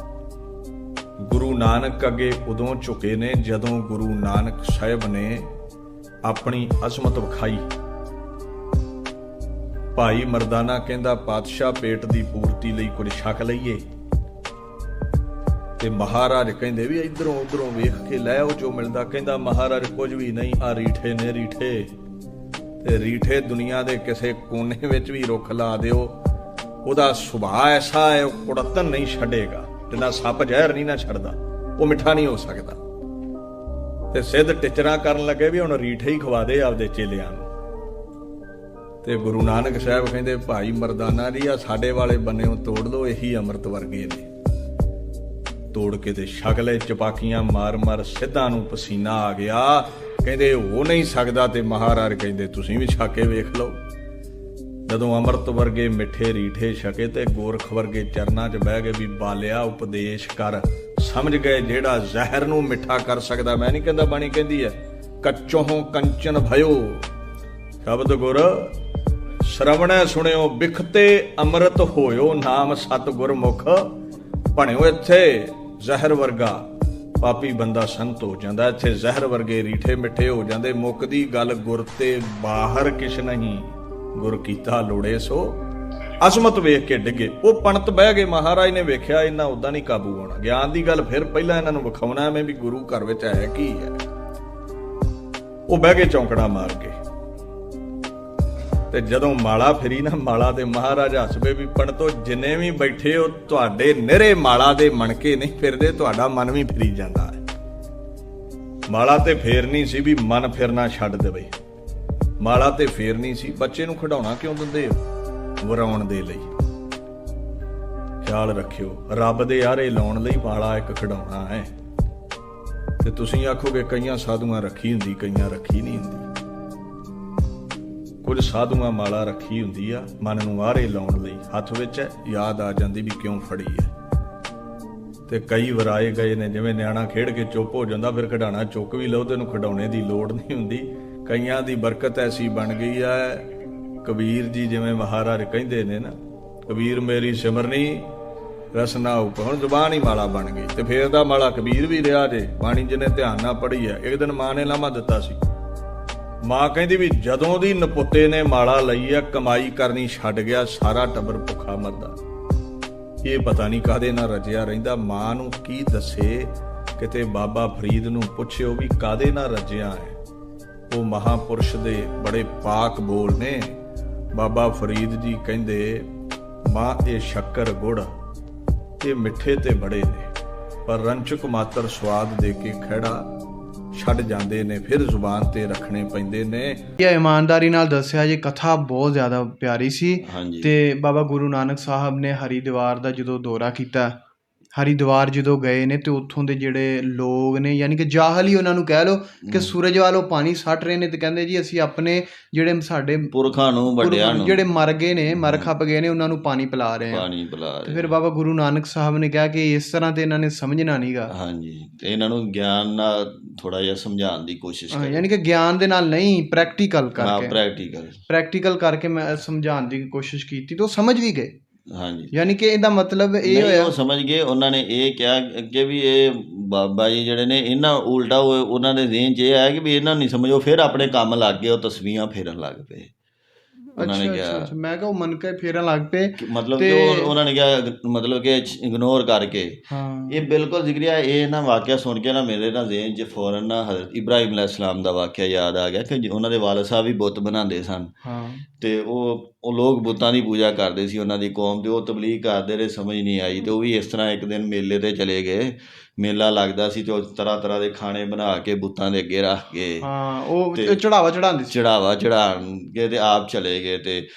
ਗੁਰੂ ਨਾਨਕ ਅੱਗੇ ਉਦੋਂ ਝੁਕੇ ਨੇ ਜਦੋਂ ਗੁਰੂ ਨਾਨਕ ਸਾਹਿਬ ਨੇ ਆਪਣੀ ਅਜ਼ਮਤ ਵਿਖਾਈ। ਭਾਈ ਮਰਦਾਨਾ ਕਹਿੰਦਾ, ਪਾਤਸ਼ਾਹ ਪੇਟ ਦੀ ਪੂਰਤੀ ਲਈ ਕੁਝ ਛਕ ਲਈਏ। ਤੇ ਮਹਾਰਾਜ ਕਹਿੰਦੇ ਵੀ ਇਧਰੋਂ ਉਧਰੋਂ ਵੇਖ ਕੇ ਲੈ ਆਓ ਜੋ ਮਿਲਦਾ। ਕਹਿੰਦਾ, ਮਹਾਰਾਜ, ਕੁਝ ਵੀ ਨਹੀਂ, ਆ ਰੀਠੇ ਨੇ ਰੀਠੇ। ਤੇ ਰੀਠੇ ਦੁਨੀਆ ਦੇ ਕਿਸੇ ਕੋਨੇ ਵਿੱਚ ਵੀ ਰੁੱਖ ਲਾ ਦਿਓ। ਉਹਦਾ ਸੁਭਾਅ ਐਸਾ ਹੈ, ਉਹ ਕੁੜਤਨ ਨਹੀਂ ਛੱਡੇਗਾ। ਜਿੰਨਾ ਸੱਪ ਜ਼ਹਿਰ ਨਹੀਂ ਨਾ ਛੱਡਦਾ। ਉਹ ਮਿੱਠਾ ਨਹੀਂ ਹੋ ਸਕਦਾ। ਤੇ ਸਿੱਧ ਟਿਚਰਾਂ ਕਰਨ ਲੱਗੇ ਵੀ ਹੁਣ ਰੀਠੇ ਹੀ ਖਵਾ ਦੇ ਆਪਦੇ ਚੇਲਿਆਂ ਨੂੰ। ਤੇ ਗੁਰੂ ਨਾਨਕ ਸਾਹਿਬ ਕਹਿੰਦੇ, ਭਾਈ ਮਰਦਾਨਾ ਜੀ ਆ ਸਾਡੇ ਵਾਲੇ ਬੰਨਿਓ ਤੋੜ ਲੋ ਇਹੀ ਅੰਮ੍ਰਿਤ ਵਰਗੇ ਨੇ। ਤੋੜ ਕੇ ਤੇ ਸ਼ਗਲੇ ਚਪਾਕੀਆਂ ਮਾਰ-ਮਾਰ ਸਿੱਧਾਂ ਨੂੰ ਪਸੀਨਾ ਆ ਗਿਆ। ਕਹਿੰਦੇ ਹੋ ਨਹੀਂ ਸਕਦਾ। ਤੇ ਮਹਾਰਾਜ ਕਹਿੰਦੇ, ਤੁਸੀਂ ਵੀ ਛਾਕੇ ਵੇਖ ਲਓ। ਜਦੋਂ ਅੰਮ੍ਰਿਤ ਵਰਗੇ ਮਿੱਠੇ ਰੀਠੇ ਛਕੇ ਤੇ ਗੋਰਖ ਵਰਗੇ ਚਰਨਾਂ 'ਚ ਬਹਿ ਗਏ ਵੀ ਬਾਲਿਆ ਉਪਦੇਸ਼ ਕਰ। ਸਮਝ ਗਏ ਜਿਹੜਾ ਜ਼ਹਿਰ ਨੂੰ ਮਿੱਠਾ ਕਰ ਸਕਦਾ। ਮੈਂ ਨਹੀਂ ਕਹਿੰਦਾ ਬਾਣੀ ਕਹਿੰਦੀ ਹੈ, ਕੱਚੋਂ ਕੰਚਨ ਭਇਓ। ਸ਼ਬਦ ਗੁਰ, ਸ਼ਰਵਣੈ ਸੁਣਿਓ, ਬਿਖਤੇ ਅੰਮ੍ਰਿਤ ਹੋਇਓ ਨਾਮ ਸਤ ਗੁਰਮੁਖ ਭਣਿਓ ਇੱਥੇ ਜ਼ਹਿਰ ਵਰਗਾ, ਪਾਪੀ ਬੰਦਾ ਸੰਤ ਹੋ ਜਾਂਦਾ। ਇੱਥੇ ਜ਼ਹਿਰ ਵਰਗੇ ਰੀਠੇ ਮਿੱਠੇ ਹੋ ਜਾਂਦੇ। ਮੁੱਕ ਦੀ ਗੱਲ ਗੁਰ ਤੇ ਬਾਹਰ ਕਿਛ ਨਹੀਂ। ਗੁਰ ਕੀਤਾ ਲੋੜੇ ਸੋ। ਅਸਮਤ ਵੇਖ ਕੇ ਡਿੱਗੇ। ਉਹ ਪੰਡਤ ਬਹਿ ਗਏ। ਮਹਾਰਾਜ ਨੇ ਵੇਖਿਆ ਇਹਨਾਂ ਉਦਾਂ ਨਹੀਂ ਕਾਬੂ ਆਉਣਾ। ਗਿਆਨ ਦੀ ਗੱਲ ਫਿਰ ਪਹਿਲਾਂ ਇਹਨਾਂ ਨੂੰ ਵਿਖਾਉਣਾ ਐਵੇਂ ਵੀ ਗੁਰੂ ਘਰ ਵਿੱਚ ਹੈ ਕੀ ਹੈ। ਉਹ ਬਹਿ ਕੇ ਚੌਂਕੜਾ ਮਾਰ ਕੇ ਤੇ ਜਦੋਂ ਮਾਲਾ ਫਰੀ ਨਾ, ਮਾਲਾ ਦੇ ਮਹਾਰਾਜ ਹੱਸਵੇ ਵੀ ਪੰਡਤੋ ਜਿੰਨੇ ਵੀ ਬੈਠੇ ਹੋ, ਤੁਹਾਡੇ ਨਿਹਰੇ ਮਾਲਾ ਦੇ ਮਣਕੇ ਨਹੀਂ ਫਿਰਦੇ, ਤੁਹਾਡਾ ਮਨ ਵੀ ਫਰੀ ਜਾਂਦਾ ਹੈ। ਮਾਲਾ ਤੇ ਫੇਰਨੀ ਸੀ ਵੀ ਮਨ ਫਿਰਨਾ ਛੱਡ ਦੇਵੇ। ਮਾਲਾ ਤੇ ਫੇਰਨੀ ਸੀ। ਬੱਚੇ ਨੂੰ ਖਿਡਾਉਣਾ ਕਿਉਂ ਦਿੰਦੇ ਹੋ ਵਰਾਉਣ ਦੇ ਲਈ। ਖਿਆਲ ਰੱਖਿਓ ਰੱਬ ਦੇ ਆਰੇ ਲਾਉਣ ਲਈ ਮਾਲਾ ਇੱਕ ਖਿਡਾਉਣਾ ਹੈ। ਤੇ ਤੁਸੀਂ ਆਖੋਗੇ ਕਈਆਂ ਸਾਧੂਆਂ ਰੱਖੀ ਹੁੰਦੀ ਕਈਆਂ ਰੱਖੀ ਨਹੀਂ ਹੁੰਦੀ। ਕੁਝ ਸਾਧੂਆਂ ਮਾਲਾ ਰੱਖੀ ਹੁੰਦੀ ਆ ਮਨ ਨੂੰ ਆਰੇ ਲਾਉਣ ਲਈ। ਹੱਥ ਵਿੱਚ ਹੈ, ਯਾਦ ਆ ਜਾਂਦੀ ਵੀ ਕਿਉਂ ਫੜੀ ਹੈ। ਤੇ ਕਈ ਵਰਾਏ ਗਏ ਨੇ ਜਿਵੇਂ ਨਿਆਣਾ ਖੇਡ ਕੇ ਚੁੱਪ ਹੋ ਜਾਂਦਾ ਫਿਰ ਖਡਾਣਾ ਚੁੱਕ ਵੀ ਲਓ ਤੇ ਉਹਨੂੰ ਖਡਾਉਣੇ ਦੀ ਲੋੜ ਨਹੀਂ ਹੁੰਦੀ। ਕਈਆਂ ਦੀ ਬਰਕਤ ਐਸੀ ਬਣ ਗਈ ਹੈ। ਕਬੀਰ ਜੀ ਜਿਵੇਂ ਮਹਾਰਾਜ ਕਹਿੰਦੇ ਨੇ ਨਾ, ਕਬੀਰ ਮੇਰੀ ਸਿਮਰਨੀ, ਰਸਨਾ ਉਪ ਹੁਣ ਜ਼ੁਬਾਨ ਹੀ ਮਾਲਾ ਬਣ ਗਈ ਤੇ ਫੇਰ ਦਾ ਮਾਲਾ ਕਬੀਰ ਵੀ ਰਿਹਾ ਜੇ। ਬਾਣੀ ਜਿਹਨੇ ਧਿਆਨ ਨਾਲ ਪੜ੍ਹੀ ਹੈ, ਇੱਕ ਦਿਨ ਮਾਂ ਨੇ ਲਾਮਾ ਦਿੱਤਾ ਸੀ। ਮਾਂ ਕਹਿੰਦੀ ਵੀ ਜਦੋਂ ਦੀ ਨਪੁੱਤੇ ਨੇ ਮਾਲਾ ਲਈ ਆ ਕਮਾਈ ਕਰਨੀ ਛੱਡ ਗਿਆ, ਸਾਰਾ ਟੱਬਰ ਭੁੱਖਾ ਮਰਦਾ। ਇਹ ਪਤਾ ਨਹੀਂ ਕਾਦੇ ਨਾਲ ਰਜਿਆ ਰਹਿੰਦਾ। ਮਾਂ ਨੂੰ ਕੀ ਦੱਸੇ? ਕਿਤੇ ਬਾਬਾ ਫਰੀਦ ਨੂੰ ਪੁੱਛਿਓ ਵੀ ਕਾਦੇ ਨਾਲ ਰਜਿਆ ਹੈ? ਉਹ ਮਹਾਪੁਰਸ਼ ਦੇ ਬੜੇ ਪਾਕ ਬੋਲ ਨੇ। ਬਾਬਾ ਫਰੀਦ ਜੀ ਕਹਿੰਦੇ ਮਾਂ ਇਹ ਸ਼ੱਕਰ ਗੁੜ ਇਹ ਮਿੱਠੇ ਤੇ ਬੜੇ ਨੇ ਪਰ ਰੰਚਕ ਮਾਤਰ ਸਵਾਦ ਦੇ ਕੇ ਖੜਾ ਛੱਡ ਜਾਂਦੇ ਨੇ ਫਿਰ ਜ਼ੁਬਾਨ ਤੇ ਰੱਖਣੇ ਪੈਂਦੇ ਨੇ। ਇਹ ਇਮਾਨਦਾਰੀ ਨਾਲ ਦੱਸਿਆ ਜੀ ਕਥਾ ਬਹੁਤ ਜ਼ਿਆਦਾ ਪਿਆਰੀ ਸੀ ਤੇ ਬਾਬਾ ਗੁਰੂ ਨਾਨਕ ਸਾਹਿਬ ਨੇ ਹਰੀਦਵਾਰ ਦਾ ਜਦੋਂ ਦੌਰਾ ਕੀਤਾ ਹਰੀਦਵਾਰ ਜਦੋਂ ਗਏ ਨੇ ਤੇ ਉੱਥੋਂ ਦੇ ਜਿਹੜੇ ਲੋਕ ਨੇ ਯਾਨੀ ਕਿ ਜਾਹਲ ਹੀ ਉਹਨਾਂ ਨੂੰ ਕਹਿ ਲਓ ਕਿ ਸੂਰਜ ਵਾਲੋਂ ਪਾਣੀ ਸੱਟ ਰਹੇ ਨੇ ਤੇ ਕਹਿੰਦੇ ਜੀ ਅਸੀਂ ਆਪਣੇ ਜਿਹੜੇ ਸਾਡੇ ਪੁਰਖਾਂ ਨੂੰ ਵੱਡਿਆਂ ਨੂੰ। ਜਿਹੜੇ ਮਰ ਗਏ ਨੇ ਮਰ ਖੱਪ ਗਏ ਨੇ ਉਹਨਾਂ ਨੂੰ ਪਾਣੀ ਪਿਲਾ ਰਹੇ ਆ ਪਾਣੀ ਪਿਲਾ ਤੇ ਰਹੇ ਫਿਰ ਬਾਬਾ ਗੁਰੂ ਨਾਨਕ ਸਾਹਿਬ ਨੇ ਕਿਹਾ ਕਿ ਇਸ ਤਰ੍ਹਾਂ ਤੇ ਇਹਨਾਂ ਨੇ ਸਮਝਣਾ ਨਹੀਂਗਾ ਹਾਂਜੀ ਤੇ ਇਹਨਾਂ ਨੂੰ ਗਿਆਨ ਨਾਲ ਥੋੜਾ ਜਿਹਾ ਸਮਝਾਉਣ ਦੀ ਕੋਸ਼ਿਸ਼ ਕਰੋ। ਯਾਨੀ ਕਿ ਗਿਆਨ ਦੇ ਨਾਲ ਨਹੀਂ ਪ੍ਰੈਕਟੀਕਲ ਹਾਂ ਕਰਕੇ। ਪ੍ਰੈਕਟੀਕਲ ਪ੍ਰੈਕਟੀਕਲ ਕਰਕੇ ਮੈਂ ਸਮਝਾਉਣ ਦੀ ਕੋਸ਼ਿਸ਼ ਕੀਤੀ ਤੇ ਉਹ ਸਮਝ ਵੀ ਗਏ। ਹਾਂਜੀ। ਯਾਨੀ ਕਿ ਇਹਦਾ ਮਤਲਬ ਇਹ ਨਹੀਂ ਹੋਇਆ ਉਹ ਸਮਝ ਗਏ ਉਹਨਾਂ ਨੇ ਇਹ ਕਿਹਾ ਅੱਗੇ ਵੀ ਇਹ ਬਾਬਾ ਜੀ ਜਿਹੜੇ ਨੇ ਇਹਨਾਂ ਉਲਟਾ ਉਹ- ਉਹਨਾਂ ਦੇ ਜ਼ਿਹਨ 'ਚ ਇਹ ਆਇਆ ਕਿ ਵੀ ਇਹਨਾਂ ਨੂੰ ਨਹੀਂ ਸਮਝੋ ਫਿਰ ਆਪਣੇ ਕੰਮ ਲੱਗ ਗਏ ਉਹ ਤਸਵੀਰਾਂ ਫੇਰਨ ਲੱਗ ਪਏ। ਉਹਨਾਂ ਨੇ ਕਿਹਾ ਮੈਂ ਕਿਹਾ ਉਹ ਮਨ ਕੇ ਫੇਰਨ ਲੱਗ ਪਏ ਮਤਲਬ ਕਿ ਉਹ- ਉਹਨਾਂ ਨੇ ਕਿਹਾ ਮਤਲਬ ਕਿ ਇਗਨੋਰ ਕਰਕੇ। ਹਾਂ। ਇਹ ਬਿਲਕੁਲ ਜ਼ਿਕਰੀਆ ਇਹ ਨਾ ਵਾਕਿਆ ਸੁਣ ਕੇ ਨਾ ਮੇਰੇ ਨਾ ਜ਼ਿਹਨ 'ਚ ਫੌਰਨ ਨਾ ਹਜ਼ਰਤ ਇਬਰਾਹਿਮ ਅਲੈਹਿਸਲਾਮ ਦਾ ਵਾਕਿਆ ਯਾਦ ਆ ਗਿਆ ਕਿ ਉਹਨਾਂ ਦੇ ਵਾਲਦ ਸਾਹਿਬ ਵੀ ਬੁੱਤ ਬਣਾਉਂਦੇ ਸਨ। ਹਾਂ। ਤੇ ਉਹ ਉਹ ਲੋਕ ਬੁੱਤਾਂ ਦੀ ਪੂਜਾ ਕਰਦੇ ਸੀ ਉਹਨਾਂ ਦੀ ਕੌਮ ਤੇ ਉਹ ਤਬਲੀਗ ਕਰਦੇ ਰਹੇ ਸਮਝ ਨਹੀਂ ਆਈ ਤੇ ਉਹ ਵੀ ਇਸ ਤਰ੍ਹਾਂ ਇੱਕ ਦਿਨ ਮੇਲੇ ਤੇ ਚਲੇ ਗਏ। ਮੇਲਾ ਲੱਗਦਾ ਸੀ ਤੇ ਉਹ ਤਰ੍ਹਾਂ ਤਰ੍ਹਾਂ ਦੇ ਖਾਣੇ ਬਣਾ ਕੇ ਬੁੱਤਾਂ ਦੇ ਅੱਗੇ ਰੱਖ ਕੇ ਹਾਂ ਉਹ ਚੜਾਵਾ ਚੜਾਉਂਦੇ ਸੀ। ਚੜਾਵਾ ਚੜਾਉਣ ਕੇ ਤੇ ਆਪ ਚਲੇ ਗਏ ਤੇ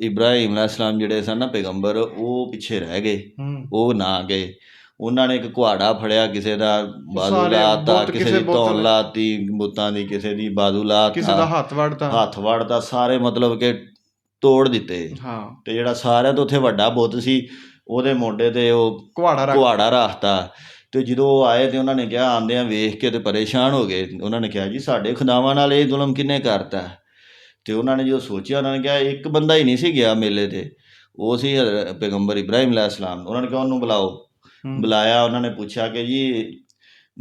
ਇਬਰਾਹਿਮ ਅਲੈਹਿਸਲਾਮ ਜਿਹੜੇ ਸਨ ਨਾ ਪੈਗੰਬਰ ਉਹ ਪਿੱਛੇ ਰਹਿ ਗਏ। ਉਹ ਨਾ ਗਏ। ਉਹਨਾਂ ਨੇ ਇੱਕ ਕੁਹਾੜਾ ਫੜਿਆ ਕਿਸੇ ਦਾ ਸਾਰੇ ਲਾਤਾ ਕਿਸੇ ਦੀ ਧੌਣ ਲਾਤੀ ਬੁੱਤਾਂ ਦੀ ਕਿਸੇ ਦੀ ਬਾਦੂ ਲਾਤਾ। ਕਿਸੇ ਦਾ ਹੱਥ ਵੜਦਾ ਹੱਥ ਵੜਦਾ ਸਾਰੇ ਮਤਲਬ ਕਿ ਤੋੜ ਦਿੱਤੇ। ਹਾਂ। ਤੇ ਜਿਹੜਾ ਸਾਰਿਆਂ ਤੋਂ ਉੱਥੇ ਵੱਡਾ ਬੁੱਤ ਸੀ ਉਹਦੇ ਮੋਢੇ ਤੇ ਉਹ ਕੁਹਾੜਾ ਕੁਹਾੜਾ ਰੱਖਤਾ। ਤੇ ਜਦੋਂ ਉਹ ਆਏ ਤੇ ਉਹਨਾਂ ਨੇ ਕਿਹਾ ਆਂਦਿਆਂ ਵੇਖ ਕੇ ਤੇ ਪਰੇਸ਼ਾਨ ਹੋ ਗਏ। ਉਹਨਾਂ ਨੇ ਕਿਹਾ ਜੀ ਸਾਡੇ ਖੁਦਾਵਾਂ ਨਾਲ ਇਹ ਜ਼ੁਲਮ ਕਿੰਨੇ ਕਰਤਾ? ਤੇ ਉਹਨਾਂ ਨੇ ਜੋ ਸੋਚਿਆ ਉਹਨਾਂ ਨੇ ਕਿਹਾ ਇੱਕ ਬੰਦਾ ਹੀ ਨਹੀਂ ਸੀ ਗਿਆ ਮੇਲੇ ਤੇ। ਉਹ ਸੀ ਪੈਗੰਬਰ ਇਬਰਾਹਿਮ ਅਲੈਹਿਸਲਾਮ ਉਹਨਾਂ ਨੇ ਕਿਹਾ ਉਹਨੂੰ ਬੁਲਾਓ। ਬੁਲਾਇਆ ਉਹਨਾਂ ਨੇ ਪੁੱਛਿਆ ਕਿ ਜੀ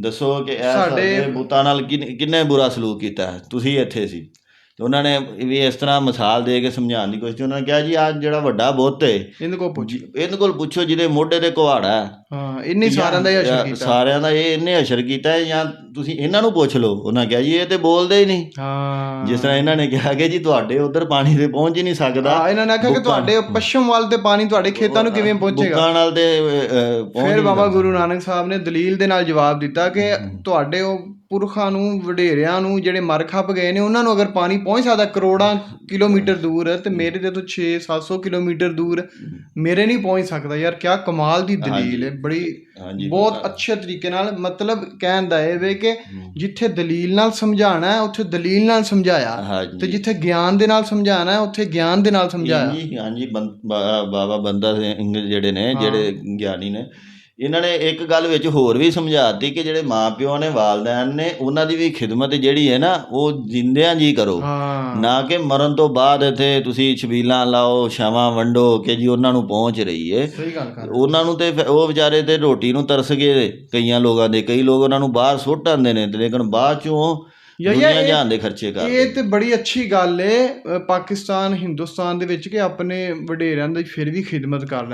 ਦੱਸੋ ਕਿ ਇਹ ਸਾਡੇ- ਬੁੱਤਾਂ ਨਾਲ ਕਿੰਨ- ਬੁਰਾ ਸਲੂਕ ਕੀਤਾ? ਤੁਸੀਂ ਇੱਥੇ ਸੀ? ਤੇ ਉਹਨਾਂ ਨੇ ਵੀ ਇਸ ਤਰ੍ਹਾਂ ਮਿਸਾਲ ਦੇ ਕੇ ਸਮਝਾਉਣ ਦੀ ਕੋਸ਼ਿਸ਼ ਉਹਨਾਂ ਨੇ ਕਿਹਾ ਜੀ ਅੱਜ ਜਿਹੜਾ ਵੱਡਾ ਬੁੱਤ ਹੈ ਇਹਦੇ ਕੋਲ ਪੁੱਛ ਇਹਦੇ ਕੋਲ ਪੁੱਛੋ ਜਿਹਦੇ ਮੋਢੇ ਤੇ ਕੁਹਾੜਾ ਹੈ। ਹਾਂ ਇੰਨੀ ਸਾਰਿਆਂ ਦਾ ਅਸਰ ਕੀਤਾ। ਸਾਰਿਆਂ ਦਾ ਇਹ ਇਹਨੇ ਅਸਰ ਕੀਤਾ ਹੈ ਜਾਂ ਤੁਸੀਂ ਇਹਨਾਂ ਨੂੰ ਪੁੱਛ ਲਓ। ਉਹਨਾਂ ਕਿਹਾ ਜੀ ਇਹ ਤੇ ਬੋਲਦੇ ਹੀ ਨਹੀਂ। ਹਾਂ। ਜਿਸ ਤਰ੍ਹਾਂ ਇਹਨਾਂ ਨੇ ਕਿਹਾ ਕਿ ਜੀ ਤੁਹਾਡੇ ਉਧਰ ਪਾਣੀ ਤੇ ਪਹੁੰਚ ਹੀ ਨਹੀਂ ਸਕਦਾ। ਹਾਂ ਇਹਨਾਂ ਨੇ ਆਖਿਆ ਕਿ ਤੁਹਾਡੇ ਪੱਛਮ ਵੱਲ ਤੇ ਪਾਣੀ ਤੁਹਾਡੇ ਖੇਤਾਂ ਨੂੰ ਕਿਵੇਂ ਪਹੁੰਚੇਗਾ? ਬੁੱਕਾਂ ਨਾਲ ਤੇ ਪਹੁੰਚ ਫਿਰ ਬਾਬਾ ਗੁਰੂ ਨਾਨਕ ਸਾਹਿਬ ਨੇ ਦਲੀਲ ਦੇ ਨਾਲ ਜਵਾਬ ਦਿੱਤਾ ਕਿ ਤੁਹਾਡੇ ਉਹ ਪੁਰਖਾਂ ਨੂੰ ਵਡੇਰਿਆਂ ਨੂੰ ਜਿਹੜੇ ਮਰ ਖੱਪ ਗਏ ਨੇ ਉਹਨਾਂ ਨੂੰ ਅਗਰ ਪਾਣੀ ਪਹੁੰਚ ਸਕਦਾ ਕਰੋੜਾਂ ਕਿਲੋਮੀਟਰ ਦੂਰ ਤੇ ਮੇਰੇ ਤੇ ਤੋਂ 6 700 ਕਿਲੋਮੀਟਰ ਦੂਰ ਮੇਰੇ ਨਹੀਂ ਪਹੁੰਚ ਸਕਦਾ। ਯਾਰ ਕਿਆ ਕਮਾਲ ਦੀ ਦਲੀਲ ਹੈ। ਬੜੀ ਬਹੁਤ ਅੱਛੇ ਤਰੀਕੇ ਨਾਲ ਮਤਲਬ ਕਹਿਣ ਦਾ ਇਹ ਵੇ ਕਿ ਜਿੱਥੇ ਦਲੀਲ ਨਾਲ ਸਮਝਾਣਾ ਹੈ ਉੱਥੇ ਦਲੀਲ ਨਾਲ ਸਮਝਾਇਆ। ਤੇ ਜਿੱਥੇ ਗਿਆਨ ਦੇ ਨਾਲ ਸਮਝਾਣਾ ਹੈ ਉੱਥੇ ਗਿਆਨ ਦੇ ਨਾਲ ਸਮਝਾਇਆ। ਹਾਂਜੀ ਹਾਂਜੀ ਬਾਬਾ ਬੰਦਾ ਸਿੰਘ ਜਿਹੜੇ ਨੇ ਜਿਹੜੇ ਗਿਆਨੀ ਨੇ ਇਹਨਾਂ ਨੇ ਇੱਕ ਗੱਲ ਵਿੱਚ ਹੋਰ ਵੀ ਸਮਝਾਤੀ ਕਿ ਜਿਹੜੇ ਮਾਪਿਓ ਨੇ ਵਾਲਦੈਨ ਨੇ ਉਹਨਾਂ ਦੀ ਵੀ ਖਿਦਮਤ ਜਿਹੜੀ ਹੈ ਨਾ ਉਹ ਜਿੰਦਿਆਂ ਜੀ ਕਰੋ। ਨਾ ਕਿ ਮਰਨ ਤੋਂ ਬਾਅਦ ਇੱਥੇ ਤੁਸੀਂ ਛਬੀਲਾਂ ਲਾਓ ਛਾਵਾਂ ਵੰਡੋ ਕਿ ਜੀ ਉਹਨਾਂ ਨੂੰ ਪਹੁੰਚ ਰਹੀ ਕਰ ਉਹਨਾਂ ਨੂੰ ਤੇ ਉਹ ਵਿਚਾਰੇ ਤੇ ਰੋਟੀ ਨੂੰ ਤਰਸ ਗਏ ਕਈਆਂ ਲੋਕਾਂ ਦੇ। ਕਈ ਲੋਕ ਉਹਨਾਂ ਨੂੰ ਬਾਹਰ ਸੁੱਟ ਆਉਂਦੇ ਨੇ ਲੇਕਿਨ ਬਾਅਦ ਚੋਂ ਦੁਨੀਆ ਜਹਾਨ ਦੇ ਖਰਚੇ ਕਰਦੇ ਇਹ ਤੇ ਬੜੀ ਅੱਛੀ ਗੱਲ ਏ ਪਾਕਿਸਤਾਨ ਹਿੰਦੁਸਤਾਨ ਦੇ ਵਿੱਚ ਕਿ ਆਪਣੇ ਵਡੇਰਿਆਂ ਦੀ ਫਿਰ ਵੀ ਖਿਦਮਤ ਕਰ